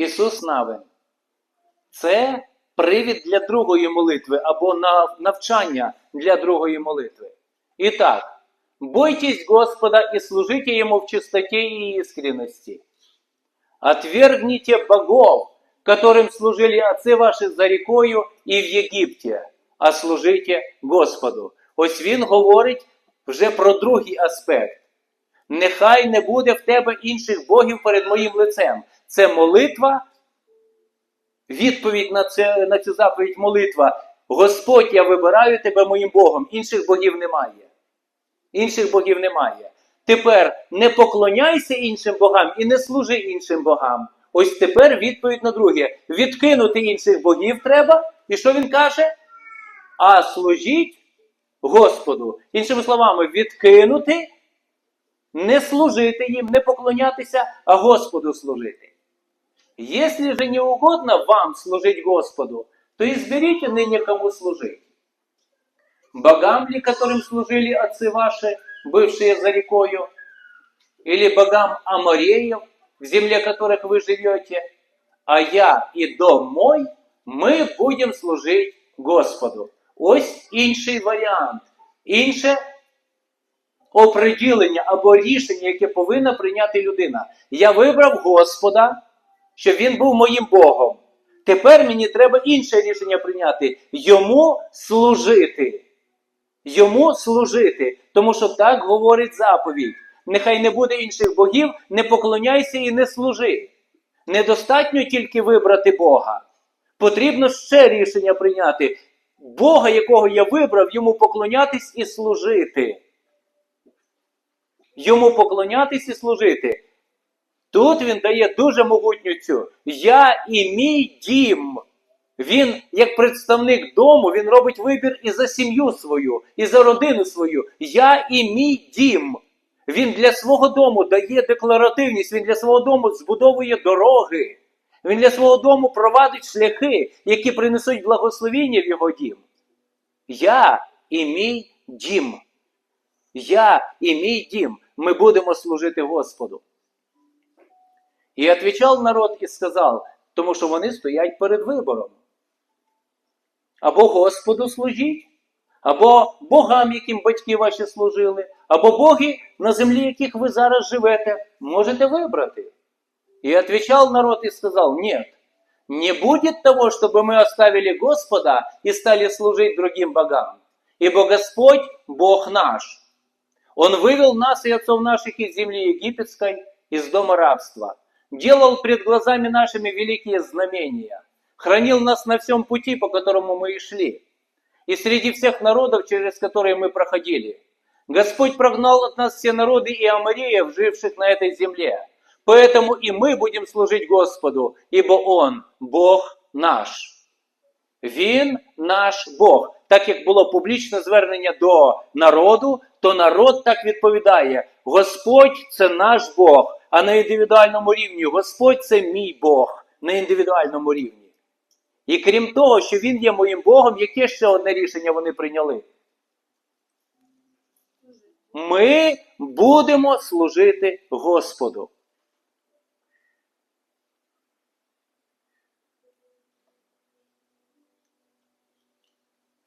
Ісус Навин. Це привід для другої молитви або навчання для другої молитви. І так, бойтесь Господа и служите Ему в чистоте и искренности. Отвергните богов, которым служили отцы ваши за рекою і в Єгипті, а служите Господу. Ось він говорить вже про другий аспект. Нехай не буде в тебе інших богів перед моїм лицем. Це молитва, відповідь на, це, на цю заповідь молитва. Господь, я вибираю тебе моїм Богом, інших богів немає. Інших богів немає. Тепер не поклоняйся іншим богам і не служи іншим богам. Ось тепер відповідь на друге. Відкинути інших богів треба. І що він каже? А служіть Господу. Іншими словами, відкинути, не служити їм, не поклонятися, а Господу служити. Если же не угодно вам служить Господу, то изберите ныне кому служить. Богам ли, которым служили отцы ваши, бывшие за рекою, или богам Амореев, в земле которых вы живете, а я и дом мой, ми будем служить Господу. Ось інший варіант, інше оприділення або рішення, яке повинна прийняти людина. Я вибрав Господа, щоб він був моїм Богом. Тепер мені треба інше рішення прийняти йому служити. Йому служити. Тому що так говорить заповідь. Нехай не буде інших богів, не поклоняйся і не служи. Недостатньо тільки вибрати Бога. Потрібно ще рішення прийняти. Бога, якого я вибрав, йому поклонятись і служити. Йому поклонятись і служити. Тут він дає дуже могутню цю. Я і мій дім. Він, як представник дому, він робить вибір і за сім'ю свою, і за родину свою. Я і мій дім. Він для свого дому дає декларативність, він для свого дому збудовує дороги. Він для свого дому провадить шляхи, які принесуть благословіння в його дім. Я і мій дім. Я і мій дім. Ми будемо служити Господу. І відповідав народ і сказав, тому що вони стоять перед вибором. Або Господу служіть, або богам, яким батьки ваші служили, або боги, на землі яких ви зараз живете, можете вибрати. И отвечал народ и сказал, нет, не будет того, чтобы мы оставили Господа и стали служить другим богам. Ибо Господь – Бог наш. Он вывел нас и отцов наших из земли египетской, из дома рабства. Делал пред глазами нашими великие знамения. Хранил нас на всем пути, по которому мы и шли. И среди всех народов, через которые мы проходили. Господь прогнал от нас все народы и амореев, живших на этой земле. Поэтому и мы будем служить Господу, ибо Он Бог наш. Він наш Бог. Так як було публічне звернення до народу, то народ так відповідає: Господь це наш Бог, А на індивідуальному рівні Господь це мій Бог на індивідуальному рівні. І крім того, що Він є моїм Богом, яке ще одне рішення вони прийняли? Ми будемо служити Господу.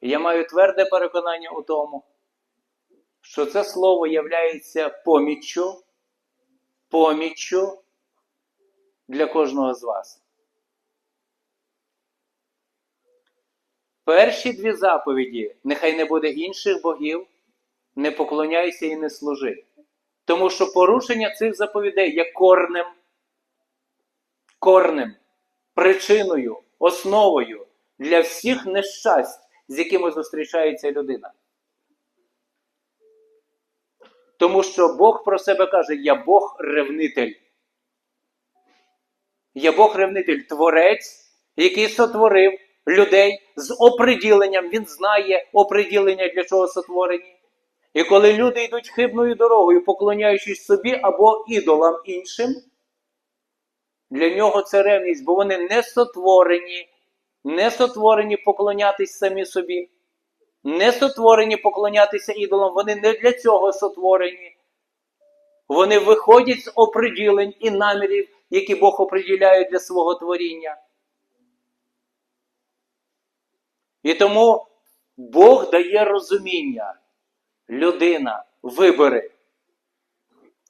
Я маю тверде переконання у тому, що це слово являється поміччю, поміччю для кожного з вас. Перші дві заповіді: нехай не буде інших богів, не поклоняйся і не служи. Тому що порушення цих заповідей є корнем, корнем, причиною, основою для всіх нещасть, з якими зустрічається людина. Тому що Бог про себе каже: Я Бог ревнитель. Я Бог ревнитель, творець, який сотворив людей з оприділенням. Він знає оприділення, для чого сотворені. І коли люди йдуть хибною дорогою, поклоняючись собі або ідолам іншим, для нього це ревність, бо вони не сотворені, не сотворені поклонятись самі собі, не сотворені поклонятися ідолам, вони не для цього сотворені. Вони виходять з оприділень і намірів які Бог оприділяє для свого творіння. І тому Бог дає розуміння. Людина вибери.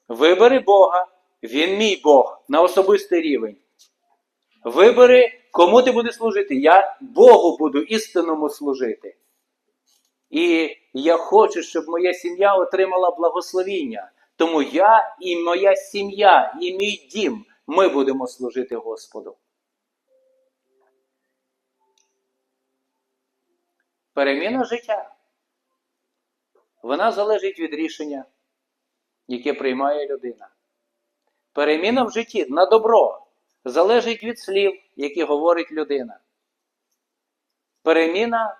Вибери Бога, Він мій Бог на особистий рівень. Вибери, кому ти будеш служити. Я Богу буду істинному служити. І я хочу, щоб моя сім'я отримала благословіння. Тому я і моя сім'я, і мій дім, ми будемо служити Господу. Переміна життя. Вона залежить від рішення, яке приймає людина. Переміна в житті на добро залежить від слів, які говорить людина. Переміна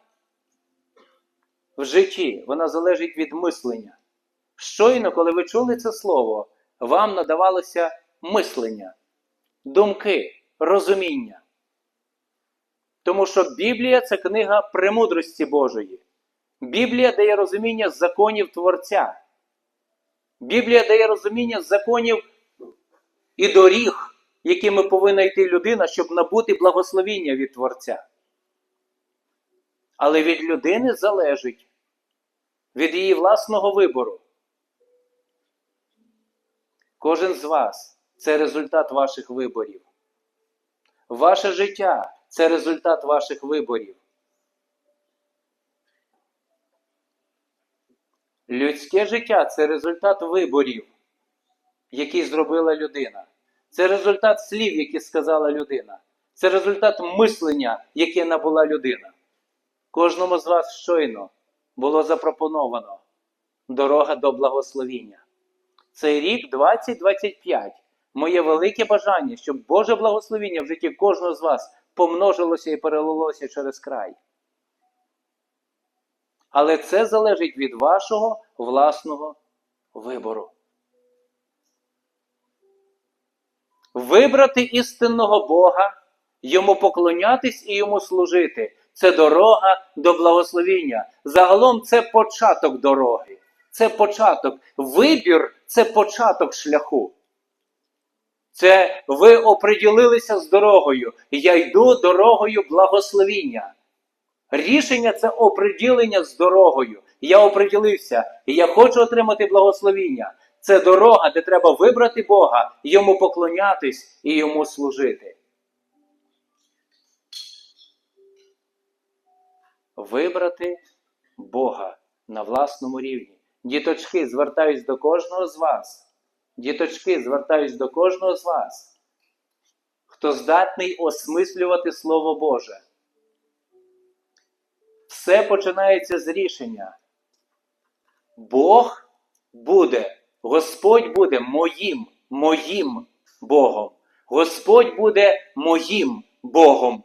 в житті вона залежить від мислення. Щойно, коли ви чули це слово, вам надавалося мислення, думки, розуміння. Тому що Біблія це книга премудрості Божої. Біблія дає розуміння законів Творця. Біблія дає розуміння законів і доріг, якими повинна йти людина, щоб набути благословіння від Творця. Але від людини залежить від її власного вибору. Кожен з вас це результат ваших виборів. Ваше життя це результат ваших виборів. Людське життя це результат виборів, які зробила людина. Це результат слів, які сказала людина. Це результат мислення, яке набула людина. Кожному з вас щойно було запропоновано дорога до благословіння. Цей рік 2025. Моє велике бажання, щоб Боже благословіння в житті кожного з вас помножилося і перелилося через край. Але це залежить від вашого власного вибору. Вибрати істинного Бога, йому поклонятись і йому служити це дорога до благословіння. Загалом це початок дороги. Це початок. Вибір це початок шляху. Це ви оприділилися з дорогою. Я йду дорогою благословіння. Рішення це оприділення з дорогою. Я оприділився, і я хочу отримати благословіння. Це дорога, де треба вибрати Бога, йому поклонятись і йому служити. Вибрати Бога на власному рівні. Діточки, звертаюсь до кожного з вас. Діточки, звертаюсь до кожного з вас, хто здатний осмислювати Слово Боже. Все починається з рішення. Бог буде, Господь буде моїм, моїм Богом. Господь буде моїм Богом.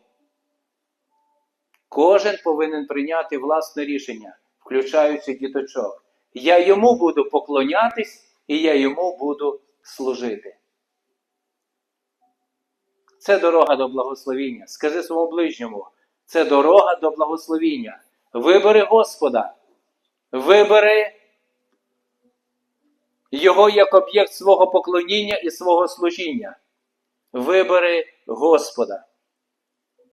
Кожен повинен прийняти власне рішення, включаючи діточок. Я йому буду поклонятись і я йому буду служити. Це дорога до благословіння. Скажи своєму ближньому, це дорога до благословіння. Вибери Господа, вибери Його як об'єкт свого поклоніння і свого служіння. Вибери Господа.